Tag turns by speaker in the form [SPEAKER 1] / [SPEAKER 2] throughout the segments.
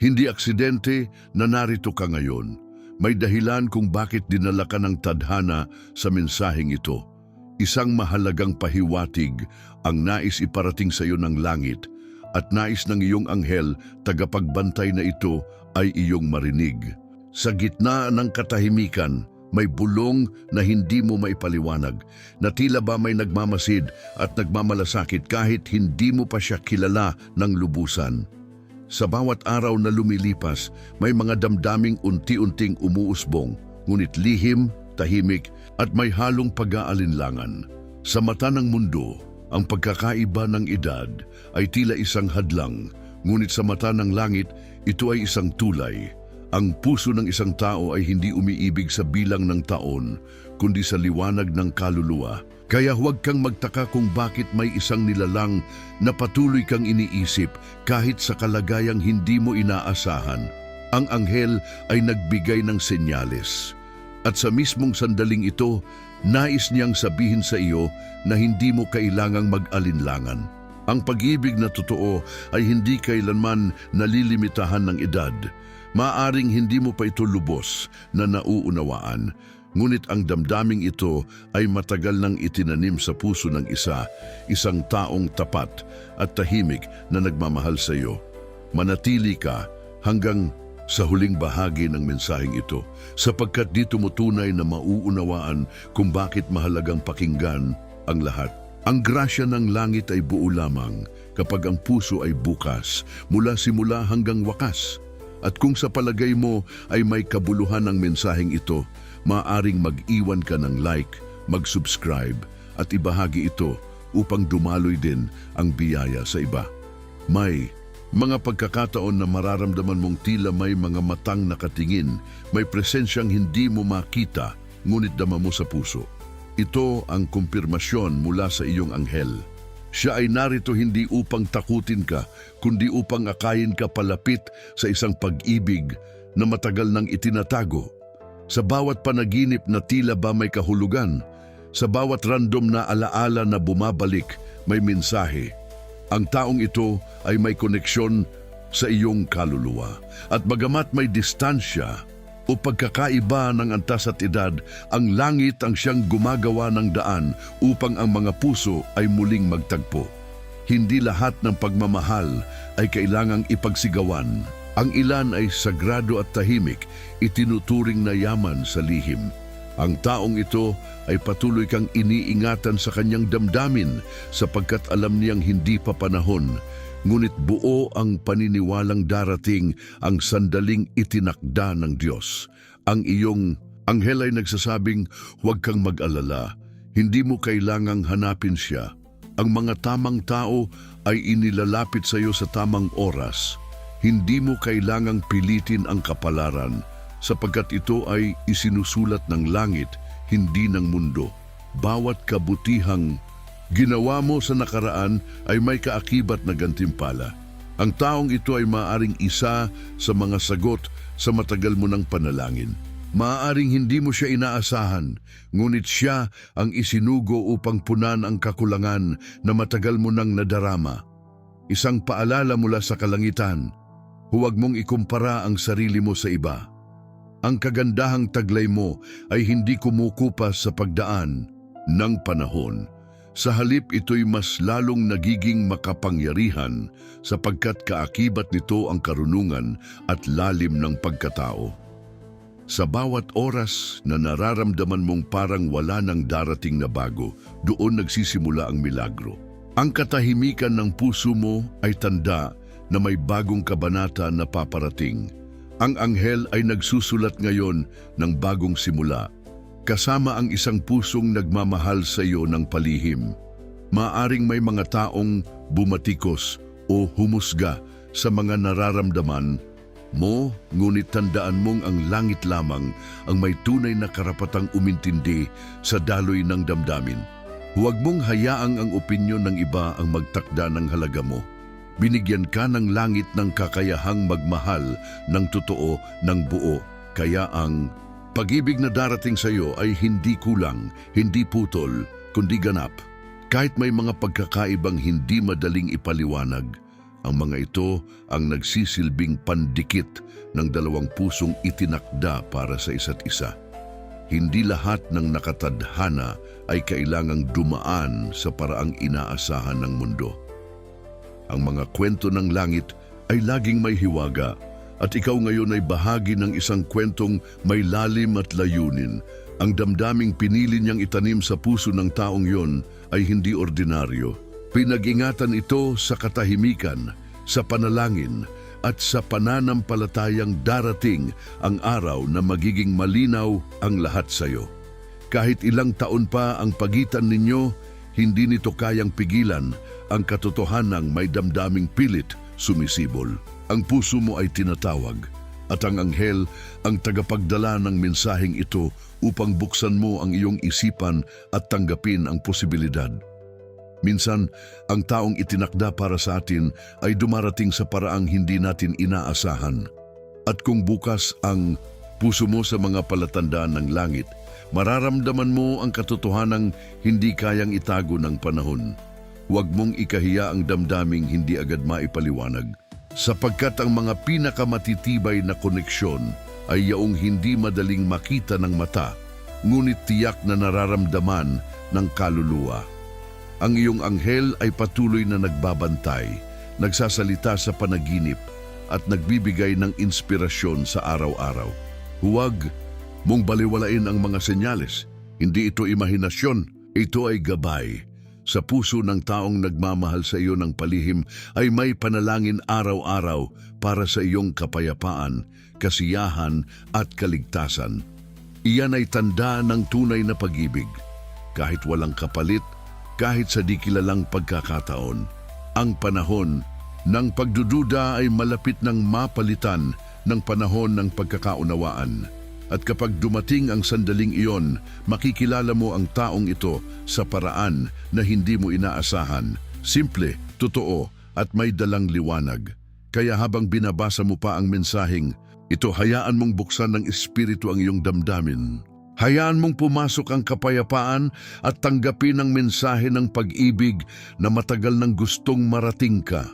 [SPEAKER 1] Hindi aksidente na narito ka ngayon. May dahilan kung bakit dinala ka ng tadhana sa mensaheng ito. Isang mahalagang pahiwatig ang nais iparating sa iyo ng langit at nais ng iyong anghel tagapagbantay na ito ay iyong marinig. Sa gitna ng katahimikan, may bulong na hindi mo maipaliwanag, na tila ba may nagmamasid at nagmamalasakit kahit hindi mo pa siya kilala ng lubusan. Sa bawat araw na lumilipas, may mga damdaming unti-unting umuusbong, ngunit lihim, tahimik at may halong pag-aalinlangan. Sa mata ng mundo, ang pagkakaiba ng edad ay tila isang hadlang, ngunit sa mata ng langit, ito ay isang tulay. Ang puso ng isang tao ay hindi umiibig sa bilang ng taon, kundi sa liwanag ng kaluluwa. Kaya huwag kang magtaka kung bakit may isang nilalang na patuloy kang iniisip kahit sa kalagayang hindi mo inaasahan. Ang anghel ay nagbigay ng senyales. At sa mismong sandaling ito, nais niyang sabihin sa iyo na hindi mo kailangang mag-alinlangan. Ang pag-ibig na totoo ay hindi kailanman nalilimitahan ng edad. Maaring hindi mo pa ito lubos na nauunawaan, ngunit ang damdaming ito ay matagal nang itinanim sa puso ng isa, isang taong tapat at tahimik na nagmamahal sa iyo. Manatili ka hanggang sa huling bahagi ng mensaheng ito, sapagkat di tumutunay na mauunawaan kung bakit mahalagang pakinggan ang lahat. Ang grasya ng langit ay buo lamang kapag ang puso ay bukas, mula simula hanggang wakas. At kung sa palagay mo ay may kabuluhan ng mensaheng ito, maaring mag-iwan ka ng like, mag-subscribe at ibahagi ito upang dumaloy din ang biyaya sa iba. May mga pagkakataon na mararamdaman mong tila may mga matang nakatingin, may presensyang hindi mo makita, ngunit dama mo sa puso. Ito ang kumpirmasyon mula sa iyong anghel. Siya ay narito hindi upang takutin ka, kundi upang akayin ka palapit sa isang pag-ibig na matagal nang itinatago. Sa bawat panaginip na tila ba may kahulugan, sa bawat random na alaala na bumabalik, may mensahe. Ang taong ito ay may koneksyon sa iyong kaluluwa. At bagamat may distansya o pagkakaiba ng antas at edad, ang langit ang siyang gumagawa ng daan upang ang mga puso ay muling magtagpo. Hindi lahat ng pagmamahal ay kailangang ipagsigawan. Ang ilan ay sagrado at tahimik, itinuturing na yaman sa lihim. Ang taong ito ay patuloy kang iniingatan sa kanyang damdamin sapagkat alam niyang hindi pa panahon ngunit buo ang paniniwalang darating ang sandaling itinakda ng Diyos. Ang iyong anghel ay nagsasabing, huwag kang mag-alala, hindi mo kailangang hanapin siya. Ang mga tamang tao ay inilalapit sa iyo sa tamang oras. Hindi mo kailangang pilitin ang kapalaran sapagkat ito ay isinusulat ng langit, hindi ng mundo. Bawat kabutihang ginawa mo sa nakaraan ay may kaakibat na gantimpala. Ang taong ito ay maaring isa sa mga sagot sa matagal mo ng panalangin. Maaaring hindi mo siya inaasahan, ngunit siya ang isinugo upang punan ang kakulangan na matagal mo nang nadarama. Isang paalala mula sa kalangitan, huwag mong ikumpara ang sarili mo sa iba. Ang kagandahang taglay mo ay hindi kumukupas sa pagdaan ng panahon. Sa halip ito'y mas lalong nagiging makapangyarihan sapagkat kaakibat nito ang karunungan at lalim ng pagkatao. Sa bawat oras na nararamdaman mong parang wala nang darating na bago, doon nagsisimula ang milagro. Ang katahimikan ng puso mo ay tanda na may bagong kabanata na paparating. Ang anghel ay nagsusulat ngayon ng bagong simula, kasama ang isang pusong nagmamahal sa iyo ng palihim. Maaring may mga taong bumatikos o humusga sa mga nararamdaman mo, ngunit tandaan mong ang langit lamang ang may tunay na karapatang umintindi sa daloy ng damdamin. Huwag mong hayaang ang opinyon ng iba ang magtakda ng halaga mo. Binigyan ka ng langit ng kakayahang magmahal ng totoo ng buo. Kaya ang pag-ibig na darating sa iyo ay hindi kulang, hindi putol, kundi ganap. Kahit may mga pagkakaibang hindi madaling ipaliwanag, Ang mga ito ang nagsisilbing pandikit ng dalawang pusong itinakda para sa isa't isa. Hindi lahat ng nakatadhana ay kailangang dumaan sa paraang inaasahan ng mundo. Ang mga kwento ng langit ay laging may hiwaga at ikaw ngayon ay bahagi ng isang kwentong may lalim at layunin. Ang damdaming pinili niyang itanim sa puso ng taong yon ay hindi ordinaryo. Pinag-ingatan ito sa katahimikan, sa panalangin, at sa pananampalatayang darating ang araw na magiging malinaw ang lahat sa iyo. Kahit ilang taon pa ang pagitan ninyo, hindi nito kayang pigilan ang katotohanang may damdaming pilit sumisibol. Ang puso mo ay tinatawag at ang anghel ang tagapagdala ng mensaheng ito upang buksan mo ang iyong isipan at tanggapin ang posibilidad. Minsan, ang taong itinakda para sa atin ay dumarating sa paraang hindi natin inaasahan. At kung bukas ang puso mo sa mga palatandaan ng langit, mararamdaman mo ang katotohanang hindi kayang itago ng panahon. Huwag mong ikahiya ang damdaming hindi agad maipaliwanag. Sapagkat ang mga pinakamatitibay na koneksyon ay yaong hindi madaling makita ng mata, ngunit tiyak na nararamdaman ng kaluluwa. Ang iyong anghel ay patuloy na nagbabantay, nagsasalita sa panaginip at nagbibigay ng inspirasyon sa araw-araw. Huwag mong baliwalain ang mga senyales. Hindi ito imahinasyon, ito ay gabay. Sa puso ng taong nagmamahal sa iyo ng palihim ay may panalangin araw-araw para sa iyong kapayapaan, kasiyahan at kaligtasan. Iyan ay tanda ng tunay na pag-ibig. Kahit walang kapalit, kahit sa di kilalang pagkakataon, ang panahon ng pagdududa ay malapit ng mapalitan ng panahon ng pagkakaunawaan. At kapag dumating ang sandaling iyon, makikilala mo ang taong ito sa paraan na hindi mo inaasahan. Simple, totoo, at may dalang liwanag. Kaya habang binabasa mo pa ang mensaheng, ito hayaan mong buksan ng Espiritu ang iyong damdamin. Hayaan mong pumasok ang kapayapaan at tanggapin ang mensahe ng pag-ibig na matagal nang gustong marating ka.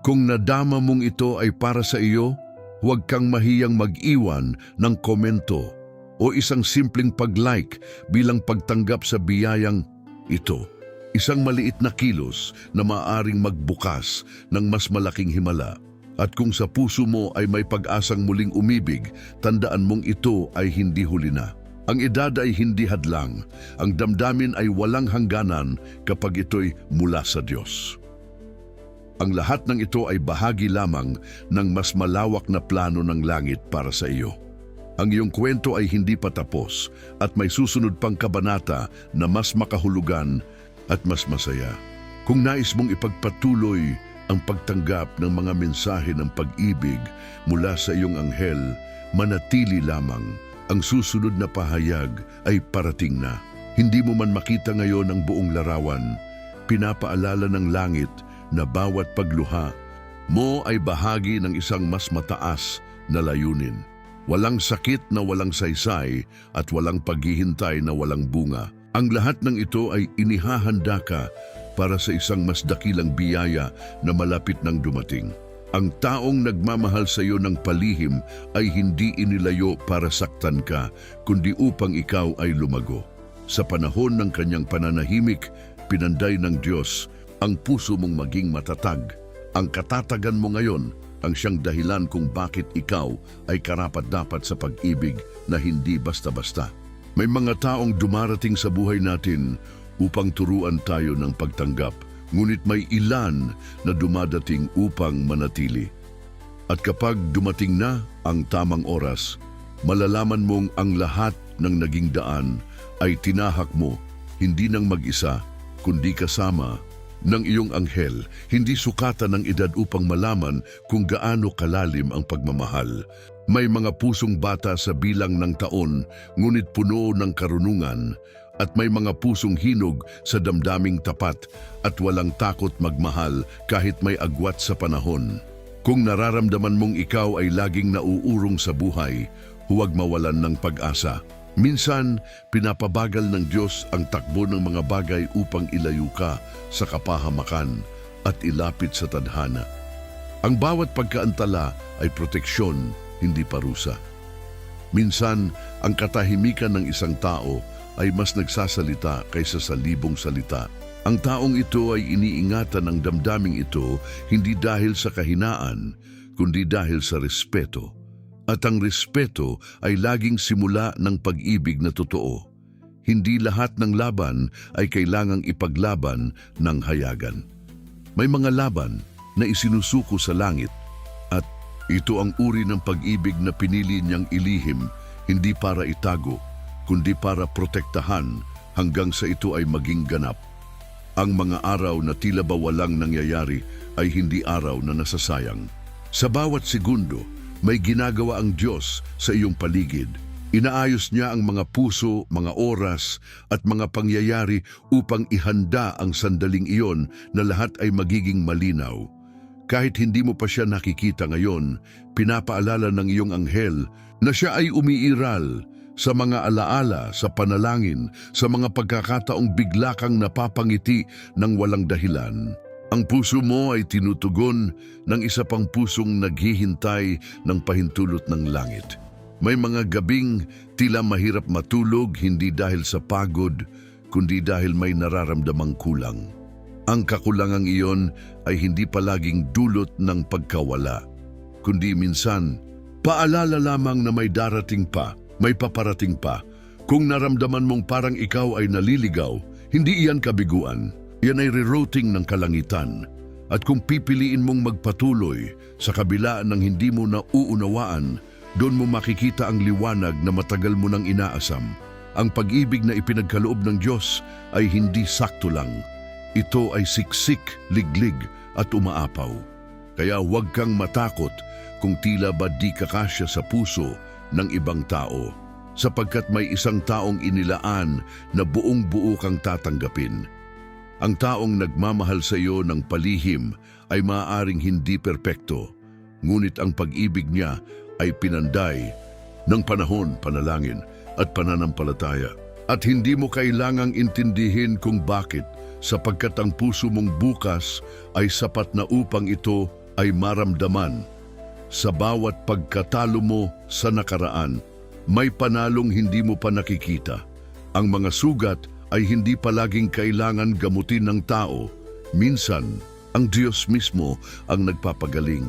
[SPEAKER 1] Kung nadama mong ito ay para sa iyo, huwag kang mahiyang mag-iwan ng komento o isang simpleng pag-like bilang pagtanggap sa biyayang ito. Isang maliit na kilos na maaring magbukas ng mas malaking himala. At kung sa puso mo ay may pag-asang muling umibig, tandaan mong ito ay hindi huli na. Ang edad ay hindi hadlang. Ang damdamin ay walang hangganan kapag ito'y mula sa Diyos. Ang lahat ng ito ay bahagi lamang ng mas malawak na plano ng langit para sa iyo. Ang iyong kwento ay hindi pa tapos at may susunod pang kabanata na mas makahulugan at mas masaya. Kung nais mong ipagpatuloy ang pagtanggap ng mga mensahe ng pag-ibig mula sa iyong anghel, manatili lamang. Ang susunod na pahayag ay parating na. Hindi mo man makita ngayon ang buong larawan, pinapaalala ng langit na bawat pagluha mo ay bahagi ng isang mas mataas na layunin. Walang sakit na walang saysay at walang paghihintay na walang bunga. Ang lahat ng ito ay inihahanda ka para sa isang mas dakilang biyaya na malapit nang dumating. Ang taong nagmamahal sa iyo ng palihim ay hindi inilayo para saktan ka, kundi upang ikaw ay lumago. Sa panahon ng kanyang pananahimik, pinanday ng Diyos ang puso mong maging matatag. Ang katatagan mo ngayon ang siyang dahilan kung bakit ikaw ay karapat-dapat sa pag-ibig na hindi basta-basta. May mga taong dumarating sa buhay natin upang turuan tayo ng pagtanggap, ngunit may ilan na dumadating upang manatili. At kapag dumating na ang tamang oras, malalaman mong ang lahat ng naging daan ay tinahak mo, hindi ng mag-isa, kundi kasama ng iyong anghel, hindi sukatan ng edad upang malaman kung gaano kalalim ang pagmamahal. May mga pusong bata sa bilang ng taon, ngunit puno ng karunungan, at may mga pusong hinog sa damdaming tapat at walang takot magmahal kahit may agwat sa panahon. Kung nararamdaman mong ikaw ay laging nauurong sa buhay, huwag mawalan ng pag-asa. Minsan, pinapabagal ng Diyos ang takbo ng mga bagay upang ilayo ka sa kapahamakan at ilapit sa tadhana. Ang bawat pagkaantala ay proteksyon, hindi parusa. Minsan, ang katahimikan ng isang tao ay mas nagsasalita kaysa sa libong salita. Ang taong ito ay iniingatan ng damdaming ito hindi dahil sa kahinaan, kundi dahil sa respeto. At ang respeto ay laging simula ng pag-ibig na totoo. Hindi lahat ng laban ay kailangang ipaglaban ng hayagan. May mga laban na isinusuko sa langit at ito ang uri ng pag-ibig na pinili niyang ilihim hindi para itago, kundi para protektahan hanggang sa ito ay maging ganap. Ang mga araw na tila ba walang nangyayari ay hindi araw na nasasayang. Sa bawat segundo, may ginagawa ang Diyos sa iyong paligid. Inaayos niya ang mga puso, mga oras at mga pangyayari upang ihanda ang sandaling iyon na lahat ay magiging malinaw. Kahit hindi mo pa siya nakikita ngayon, pinapaalala ng iyong anghel na siya ay umiiral sa mga alaala, sa panalangin, sa mga pagkakataong bigla kang napapangiti ng walang dahilan. Ang puso mo ay tinutugon ng isa pang pusong naghihintay ng pahintulot ng langit. May mga gabing tila mahirap matulog hindi dahil sa pagod, kundi dahil may nararamdamang kulang. Ang kakulangang iyon ay hindi palaging dulot ng pagkawala, kundi minsan paalala lamang na may darating pa, may paparating pa. Kung naramdaman mong parang ikaw ay naliligaw, hindi iyan kabiguan. Yan ay rerouting ng kalangitan. At kung pipiliin mong magpatuloy sa kabila ng hindi mo nauunawaan, doon mo makikita ang liwanag na matagal mo nang inaasam. Ang pag-ibig na ipinagkaloob ng Diyos ay hindi sakto lang. Ito ay siksik, liglig at umaapaw. Kaya huwag kang matakot kung tila ba di kakasya sa puso ng ibang tao sapagkat may isang taong inilaan na buong buo kang tatanggapin. Ang taong nagmamahal sa iyo ng palihim ay maaaring hindi perpekto, ngunit ang pag-ibig niya ay pinanday ng panahon, panalangin at pananampalataya. At hindi mo kailangang intindihin kung bakit sapagkat ang puso mong bukas ay sapat na upang ito ay maramdaman. Sa bawat pagkatalo mo sa nakaraan, may panalong hindi mo pa nakikita. Ang mga sugat ay hindi palaging kailangan gamutin ng tao. Minsan, ang Diyos mismo ang nagpapagaling.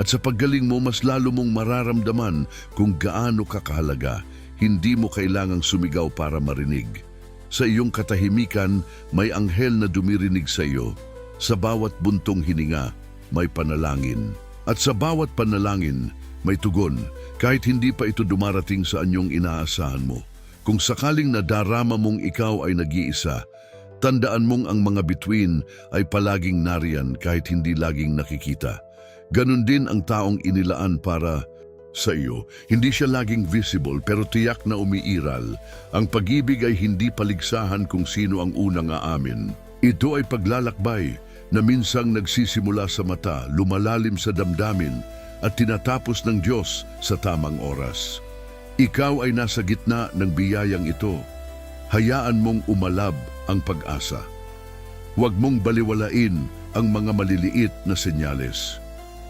[SPEAKER 1] At sa paggaling mo, mas lalo mong mararamdaman kung gaano ka kahalaga. Hindi mo kailangang sumigaw para marinig. Sa iyong katahimikan, may anghel na dumirinig sa iyo. Sa bawat buntong hininga, may panalangin. At sa bawat panalangin, may tugon, kahit hindi pa ito dumarating sa anyong inaasahan mo. Kung sakaling nadarama mong ikaw ay nag-iisa, tandaan mong ang mga bituin ay palaging nariyan kahit hindi laging nakikita. Ganon din ang taong inilaan para sa iyo. Hindi siya laging visible pero tiyak na umiiral. Ang pag-ibig ay hindi paligsahan kung sino ang unang aamin. Ito ay paglalakbay na minsang nagsisimula sa mata, lumalalim sa damdamin at tinatapos ng Diyos sa tamang oras. Ikaw ay nasa gitna ng biyayang ito. Hayaan mong umalab ang pag-asa. Huwag mong baliwalain ang mga maliliit na senyales.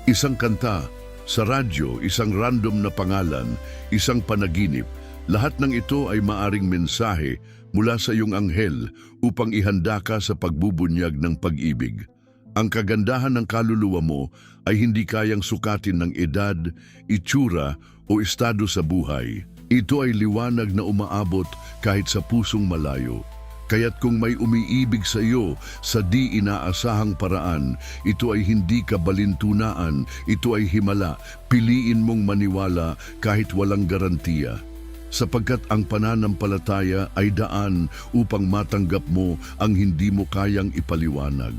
[SPEAKER 1] Isang kanta, sa radyo, isang random na pangalan, isang panaginip, lahat ng ito ay maaring mensahe mula sa iyong anghel upang ihanda ka sa pagbubunyag ng pag-ibig. Ang kagandahan ng kaluluwa mo ay hindi kayang sukatin ng edad, itsura o estado sa buhay. Ito ay liwanag na umaabot kahit sa pusong malayo. Kaya't kung may umiibig sa iyo sa di inaasahang paraan, ito ay hindi kabalintunaan, ito ay himala. Piliin mong maniwala kahit walang garantiya. Sapagkat ang pananampalataya ay daan upang matanggap mo ang hindi mo kayang ipaliwanag.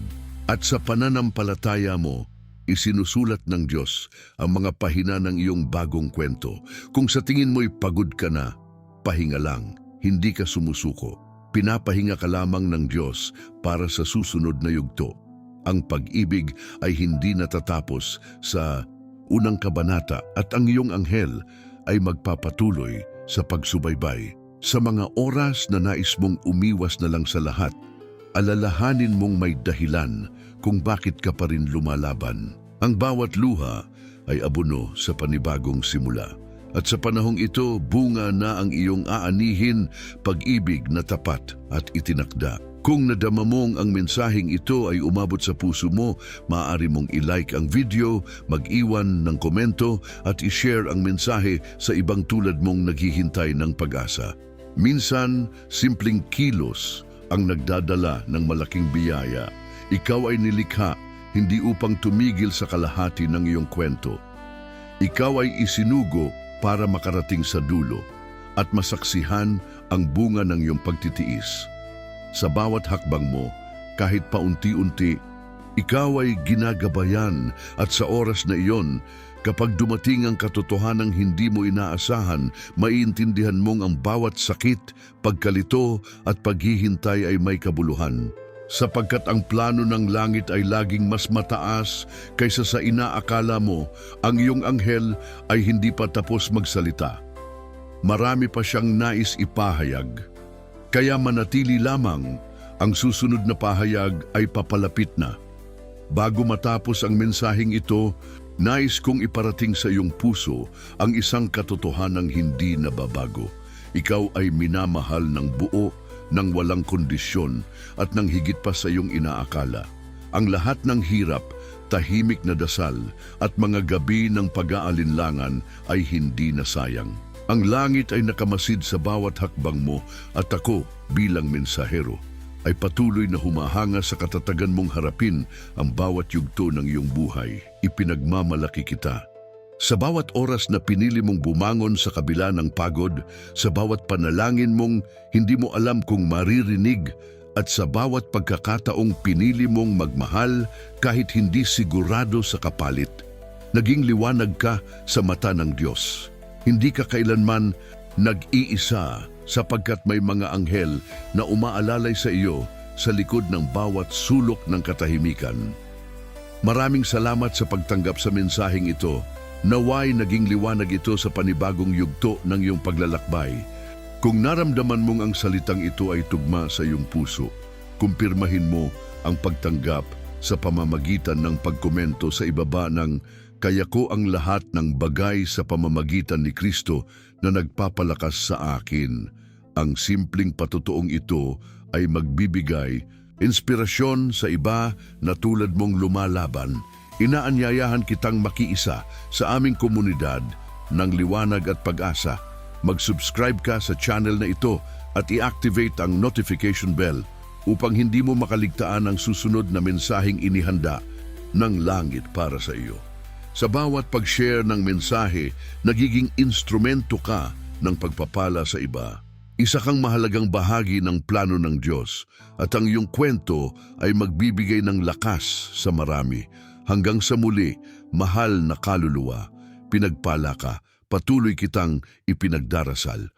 [SPEAKER 1] At sa pananampalataya mo, isinusulat ng Diyos ang mga pahina ng iyong bagong kwento. Kung sa tingin mo'y pagod ka na, pahinga lang, hindi ka sumusuko. Pinapahinga ka lamang ng Diyos para sa susunod na yugto. Ang pag-ibig ay hindi natatapos sa unang kabanata at ang iyong anghel ay magpapatuloy sa pagsubaybay. Sa mga oras na nais mong umiwas na lang sa lahat, alalahanin mong may dahilan kung bakit ka pa rin lumalaban. Ang bawat luha ay abono sa panibagong simula. At sa panahong ito, bunga na ang iyong aanihin, pag-ibig na tapat at itinakda. Kung nadama mong ang mensaheng ito ay umabot sa puso mo, maaari mong i-like ang video, mag-iwan ng komento at i-share ang mensahe sa ibang tulad mong naghihintay ng pag-asa. Minsan, simpleng kilos ang nagdadala ng malaking biyaya. Ikaw ay nilikha hindi upang tumigil sa kalahati ng iyong kwento. Ikaw ay isinugo para makarating sa dulo at masaksihan ang bunga ng iyong pagtitiis. Sa bawat hakbang mo, kahit paunti-unti, ikaw ay ginagabayan at sa oras na iyon, kapag dumating ang katotohanang hindi mo inaasahan, maiintindihan mong ang bawat sakit, pagkalito at paghihintay ay may kabuluhan. Sapagkat ang plano ng langit ay laging mas mataas kaysa sa inaakala mo, ang iyong anghel ay hindi pa tapos magsalita. Marami pa siyang nais ipahayag. Kaya manatili lamang, ang susunod na pahayag ay papalapit na. Bago matapos ang mensaheng ito, nais kong iparating sa iyong puso ang isang katotohanang hindi nababago. Ikaw ay minamahal ng buo, ng walang kondisyon at ng higit pa sa iyong inaakala. Ang lahat ng hirap, tahimik na dasal at mga gabi ng pag-aalinlangan ay hindi nasayang. Ang langit ay nakamasid sa bawat hakbang mo at ako bilang mensahero ay patuloy na humahanga sa katatagan mong harapin ang bawat yugto ng iyong buhay. Ipinagmamalaki kita. Sa bawat oras na pinili mong bumangon sa kabila ng pagod, sa bawat panalangin mong hindi mo alam kung maririnig, at sa bawat pagkakataong pinili mong magmahal kahit hindi sigurado sa kapalit, naging liwanag ka sa mata ng Diyos. Hindi ka kailanman nag-iisa sapagkat may mga anghel na umaalalay sa iyo sa likod ng bawat sulok ng katahimikan. Maraming salamat sa pagtanggap sa mensaheng ito. Naway naging liwanag ito sa panibagong yugto ng iyong paglalakbay. Kung naramdaman mong ang salitang ito ay tugma sa iyong puso, kumpirmahin mo ang pagtanggap sa pamamagitan ng pagkomento sa ibaba ng kaya ko ang lahat ng bagay sa pamamagitan ni Kristo na nagpapalakas sa akin. Ang simpleng patutuong ito ay magbibigay inspirasyon sa iba na tulad mong lumalaban. Inaanyayahan kitang makiisa sa aming komunidad ng liwanag at pag-asa. Mag-subscribe ka sa channel na ito at i-activate ang notification bell upang hindi mo makaligtaan ang susunod na mensaheng inihanda ng langit para sa iyo. Sa bawat pag-share ng mensahe, nagiging instrumento ka ng pagpapala sa iba. Isa kang mahalagang bahagi ng plano ng Diyos at ang iyong kwento ay magbibigay ng lakas sa marami. Hanggang sa muli, mahal na kaluluwa, pinagpala ka, patuloy kitang ipinagdarasal.